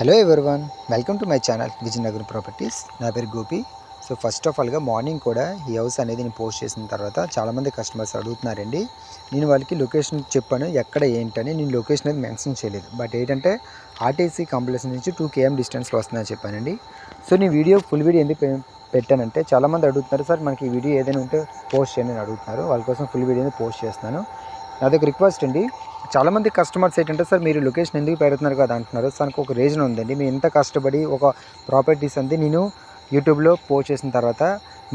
Hello everyone welcome to my channel Vijayanagar properties నా పేరు Gopi. So first of ఆల్గా morning కూడా ఈ హౌస్ అనేది నేను పోస్ట్ చేసిన తర్వాత చాలామంది కస్టమర్స్ అడుగుతున్నారండి. నేను వాళ్ళకి లొకేషన్ చెప్పాను ఎక్కడ ఏంటని నేను లొకేషన్ అనేది మెన్షన్ చేయలేదు. బట్ ఏంటంటే ఆర్టీసీ కాంప్లెక్స్ నుంచి టూ కేఎం డిస్టెన్స్లో వస్తుందని చెప్పానండి. సో నేను వీడియో ఫుల్ వీడియో ఎందుకు పె- పెట్టానంటే చాలామంది అడుగుతున్నారు సార్ మనకి ఈ వీడియో ఏదైనా ఉంటే పోస్ట్ చేయండి అని అడుగుతున్నారు. వాళ్ళ కోసం ఫుల్ వీడియోని పోస్ట్ చేస్తున్నాను. నా దగ్గర రిక్వెస్ట్ అండి. చాలామంది కస్టమర్స్ ఏంటంటే సార్ మీరు లొకేషన్ ఎందుకు పెడుతున్నారు కదా అంటున్నారు. దానికి ఒక రీజన్ ఉందండి. మీరు ఎంత కష్టపడి ఒక ప్రాపర్టీస్ అంది నేను యూట్యూబ్లో పోస్ట్ చేసిన తర్వాత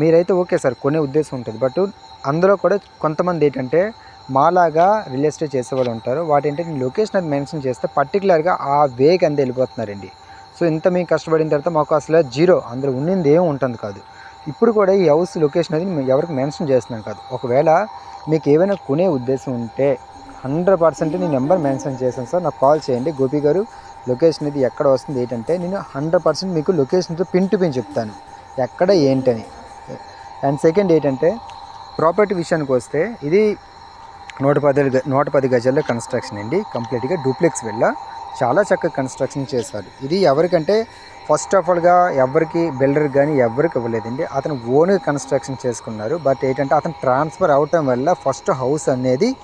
మీరైతే ఓకే సార్ కొనే ఉద్దేశం ఉంటుంది. బట్ అందులో కూడా కొంతమంది ఏంటంటే మాలాగా రియల్ ఎస్టేట్ చేసే వాళ్ళు ఉంటారు. వాటి ఏంటంటే నేను లొకేషన్ అది మెన్షన్ చేస్తే పర్టికులర్గా ఆ వేకి అంది వెళ్ళిపోతున్నారండి. సో ఇంత మేము కష్టపడిన తర్వాత మాకు అసలు జీరో అందులో ఉన్నింది ఏం ఉంటుంది కాదు. ఇప్పుడు కూడా ఈ హౌస్ లొకేషన్ అది ఎవరికి మెన్షన్ చేస్తున్నాను కాదు. ఒకవేళ మీకు ఏమైనా కొనే ఉద్దేశం ఉంటే హండ్రెడ్ పర్సెంట్ నేను నెంబర్ మెన్షన్ చేశాను సార్. నాకు కాల్ చేయండి. గోపి గారు లొకేషన్ ఇది ఎక్కడ వస్తుంది ఏంటంటే నేను హండ్రెడ్ పర్సెంట్ మీకు లొకేషన్తో పిన్ టు పిన్ చెప్తాను. ఎక్కడ ఏంటని. అండ్ సెకండ్ ఏంటంటే ప్రాపర్టీ విషయానికి వస్తే ఇది నూట పది గ- నూట పది గజాల్లో కన్స్ట్రక్షన్ అండి. కంప్లీట్గా డూప్లెక్స్ వెళ్ళ చాలా చక్కగా కన్స్ట్రక్షన్ చేశారు. ఇది ఎవరికంటే ఫస్ట్ ఆఫ్ ఆల్గా ఎవరికి బిల్డర్ కానీ ఎవరికి ఇవ్వలేదండి. అతను ఓన్గా కన్స్ట్రక్షన్ చేసుకున్నారు. బట్ ఏంటంటే అతను ట్రాన్స్ఫర్ అవటం వల్ల ఫస్ట్ హౌస్ అనేది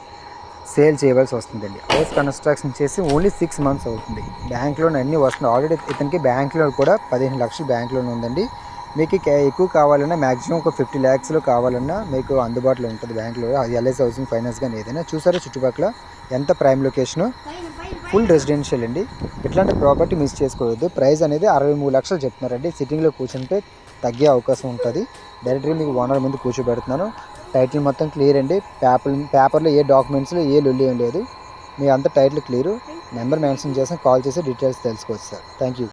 సేల్ చేయవలసి వస్తుందండి. హౌస్ కన్స్ట్రక్షన్ చేసి ఓన్లీ సిక్స్ మంత్స్ అవుతుంది. బ్యాంక్ లోన్ అన్నీ వస్తుంది. ఆల్రెడీ ఇతనికి బ్యాంక్ లోన్ కూడా పదిహేను లక్షలు బ్యాంక్ లోన్ ఉందండి. మీకు ఎక్కువ కావాలన్నా మ్యాక్సిమం ఒక ఫిఫ్టీ ల్యాక్స్లో కావాలన్నా మీకు అందుబాటులో ఉంటుంది బ్యాంక్లో. ఎల్ఐసి హౌసింగ్ ఫైనాన్స్ కానీ ఏదైనా. చూసారా చుట్టుపక్కల ఎంత ప్రైమ్ లొకేషను? ఫుల్ రెసిడెన్షియల్ అండి. ఇట్లాంటి ప్రాపర్టీ మిస్ చేసుకోవద్దు. ప్రైస్ అనేది అరవై మూడు లక్షలు చెప్తున్నారండి. సిట్టింగ్లో కూర్చుంటే తగ్గే అవకాశం ఉంటుంది. డైరెక్ట్గా మీకు ఓనర్ ముందు కూర్చోబెడుతున్నాను. టైటిల్ మొత్తం క్లియర్ అండి. పేపర్ పేపర్లో ఏ డాక్యుమెంట్స్లో ఏ లొల్లి ఏం లేదు. మీ అంత టైటిల్ క్లియర్. నెంబర్ మెన్షన్ చేసి కాల్ చేసి డీటెయిల్స్ తెలుసుకోవచ్చు సార్. Thank you